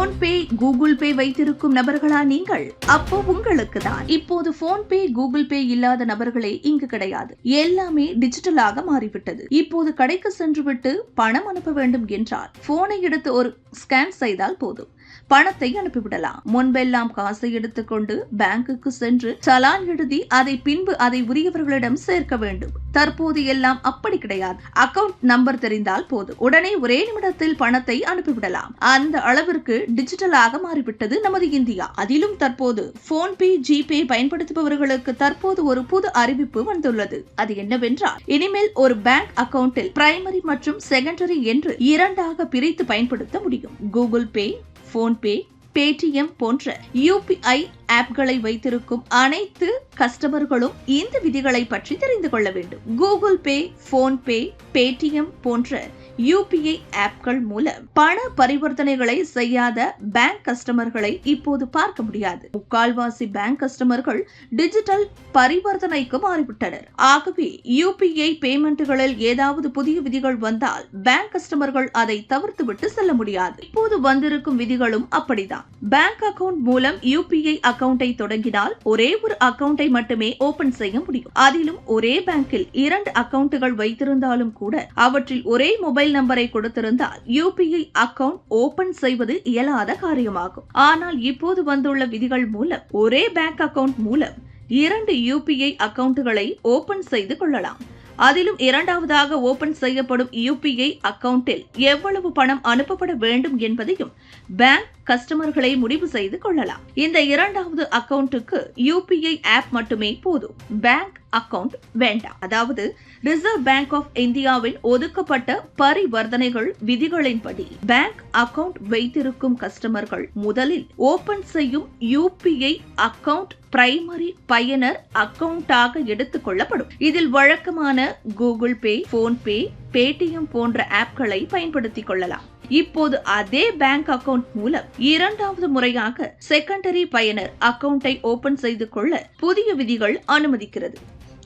PhonePe Google Pay வைத்திருக்கும் நபர்களா நீங்கள்? அப்போ உங்களுக்கு தான் இப்போது போன்பே கூகுள் பே இல்லாத நபர்களே இங்கு கிடையாது. எல்லாமே டிஜிட்டலாக மாறிவிட்டது. இப்போது கடைக்கு சென்றுவிட்டு பணம் அனுப்ப வேண்டும் என்றால் போனை எடுத்து ஒரு ஸ்கேன் செய்தால் போதும். பணத்தை அனுப்பிவிடலாம். முன்பெல்லாம் காசை எடுத்துக்கொண்டு பேங்குக்கு சென்று சலான் எழுதி அதை பின்பு அதை உரியவர்களிடம் சேர்க்க வேண்டும். தற்போது எல்லாம் அப்படி கிடையாது. அக்கவுண்ட் நம்பர் தெரிந்தால் போதும். உடனே ஒரே நிமிடத்தில் பணத்தை அனுப்பிவிடலாம். அந்த அளவிற்கு டிஜிட்டலாக மாறிவிட்டது நமது இந்தியா. அதிலும் தற்போது போன்பே ஜிபே பயன்படுத்துபவர்களுக்கு தற்போது ஒரு புது அறிவிப்பு வந்துள்ளது. அது என்னவென்றால் இனிமேல் ஒரு பேங்க் அக்கவுண்டில் பிரைமரி மற்றும் செகண்டரி என்று இரண்டாக பிரித்து பயன்படுத்த முடியும். கூகுள் பே போன்பே பேடிஎம் போன்ற யூபிஐ ஆப்களை வைத்திருக்கும் அனைத்து கஸ்டமர்களும் இந்த விதிகளை பற்றி தெரிந்து கொள்ள வேண்டும். கூகுள் பே போன்பே பேடிஎம் போன்ற யூபிஐ ஆப்கள் மூலம் பண பரிவர்த்தனைகளை செய்யாத பேங்க் கஸ்டமர்களை இப்போது பார்க்க முடியாது. முக்கால்வாசி பேங்க் கஸ்டமர்கள் டிஜிட்டல் பரிவர்த்தனைக்கு மாறிவிட்டனர். ஆகவே யூபிஐ பேமெண்ட்டுகளில் ஏதாவது புதிய விதிகள் வந்தால் பேங்க் கஸ்டமர்கள் அதை தவிர்த்துவிட்டு செல்ல முடியாது. இப்போது வந்திருக்கும் விதிகளும் அப்படிதான். பேங்க் அக்கவுண்ட் மூலம் யூபிஐ அக்கவுண்டை தொடங்கினால் ஒரே ஒரு அக்கவுண்டை மட்டுமே ஓபன் செய்ய முடியும். அதிலும் ஒரே பேங்கில் இரண்டு அக்கவுண்டுகள் வைத்திருந்தாலும் கூட அவற்றில் ஒரே மொபைல் நம்பரை கொடுத்திருந்தால் யூபிஐ அக்கவுண்ட் ஓபன் செய்வது இயலாத காரியமாகும். ஆனால் இப்போது வந்துள்ள விதிகள் மூலம் ஒரே பேங்க் அக்கவுண்ட் மூலம் இரண்டு யூபிஐ அக்கவுண்ட்களை ஓபன் செய்து கொள்ளலாம். அதிலும் இரண்டாவதாக ஓபன் செய்யப்படும் யூபிஐ அக்கவுண்டில் எவ்வளவு பணம் அனுப்பப்பட வேண்டும் என்பதையும் பேங்க் கஸ்டமர்களை முடிவு செய்து கொள்ளலாம். இந்த இரண்டாவது அக்கவுண்ட்டுக்கு யூபிஐ ஆப் மட்டுமே போதும். பேங்க் அக்கவுண்ட் வேண்டாம். அதாவது ரிசர்வ் பேங்க் ஆஃப் இந்தியாவின் ஒதுக்கப்பட்ட பரிவர்த்தனைகள் விதிகளின்படி பேங்க் அக்கவுண்ட் வைத்திருக்கும் கஸ்டமர்கள் முதலில் ஓபன் செய்யும் யூபிஐ அக்கவுண்ட் பிரைமரி பயனர் அக்கவுண்டாக எடுத்துக் கொள்ளப்படும். இதில் வழக்கமான கூகுள் பே போன்பே பேடிஎம் போன்ற ஆப்களை பயன்படுத்திக் கொள்ளலாம். இப்போது அதே பேங்க் அக்கவுண்ட் மூலம் இரண்டாவது முறையாக செகண்டரி பயனர் அக்கவுண்டை ஓபன் செய்து கொள்ள புதிய விதிகள் அனுமதிக்கிறது.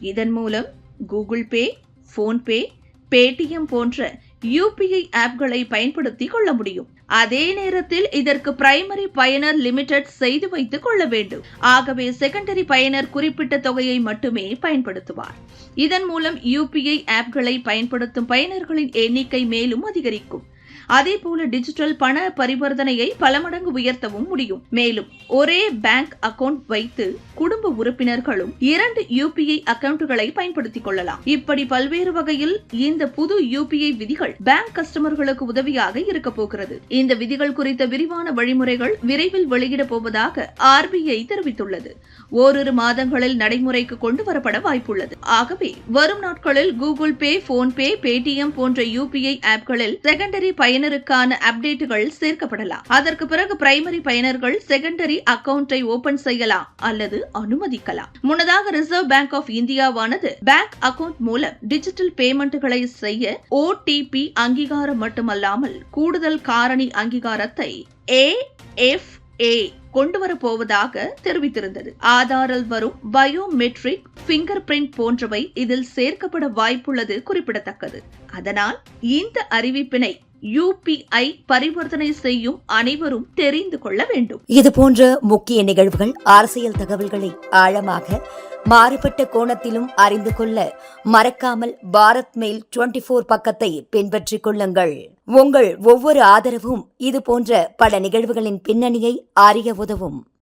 இதன் மூலம் கூகுள் பே போன்பே பேடிஎம் போன்ற யூபிஐ ஆப்களை பயன்படுத்திக் கொள்ள முடியும். அதே நேரத்தில் இதற்கு பிரைமரி பயனர் லிமிடெட் செய்து வைத்துக் கொள்ள வேண்டும். ஆகவே செகண்டரி பயனர் குறிப்பிட்ட தொகையை மட்டுமே பயன்படுத்துவார். இதன் மூலம் யூபிஐ ஆப்களை பயன்படுத்தும் பயனர்களின் எண்ணிக்கை மேலும் அதிகரிக்கும். அதே போல டிஜிட்டல் பண பரிவர்த்தனையை பல மடங்கு உயர்த்தவும் முடியும். மேலும் ஒரே பேங்க் அக்கவுண்ட் வைத்து குடும்ப உறுப்பினர்களும் இரண்டு யூபிஐ அக்கவுண்ட்களை பயன்படுத்திக் கொள்ளலாம். இப்படி பல்வேறு வகையில் இந்த புது யூபிஐ விதிகள் பேங்க் கஸ்டமர்களுக்கு உதவியாக இருக்க போகிறது. இந்த விதிகள் குறித்த விரிவான வழிமுறைகள் விரைவில் வெளியிட போவதாக ஆர்பிஐ தெரிவித்துள்ளது. ஓரிரு மாதங்களில் நடைமுறைக்கு கொண்டு வரப்பட வாய்ப்புள்ளது. ஆகவே வரும் நாட்களில் கூகுள் பே போன்பே பேடிஎம் போன்ற யூபிஐ ஆப்களில் செகண்டரி பயனருக்கான அப்டேட்டுகள் சேர்க்கப்படலாம். அதற்கு பிறகு பிரைமரி பயனர்கள் செகண்டரி அக்கவுண்டை ஓபன் செய்யலாம் அல்லது அனுமதிக்கலாம். முன்னதாக ரிசர்வ் பேங்க் ஆஃப் இந்தியாவானது பேங்க் அக்கவுண்ட் மூலம் டிஜிட்டல் பேமெண்ட்டுகளை செய்ய ஓடிபி அங்கீகாரம் மட்டுமல்லாமல் கூடுதல் காரணி அங்கீகாரத்தை ஏ எஃப் ஏ கொண்டு வரப்போவதாக தெரிவித்திருந்தது. ஆதாரில் வரும் பயோமெட்ரிக் பிங்கர் பிரிண்ட் போன்றவை இதில் சேர்க்கப்பட வாய்ப்புள்ளது குறிப்பிடத்தக்கது. அதனால் இந்த அறிவிப்பினை யூபிஐ பரிவர்த்தனை செய்யும் அனைவரும் தெரிந்து கொள்ள வேண்டும். இது போன்ற முக்கிய நிகழ்வுகள் அரசியல் தகவல்களை ஆழமாக மாறுபட்ட கோணத்திலும் அறிந்து கொள்ள மறக்காமல் பாரத் மெயில் டுவெண்டி போர் பக்கத்தை பின்பற்றிக் கொள்ளுங்கள். உங்கள் ஒவ்வொரு ஆதரவும் இது போன்ற பல நிகழ்வுகளின் பின்னணியை அறிய உதவும்.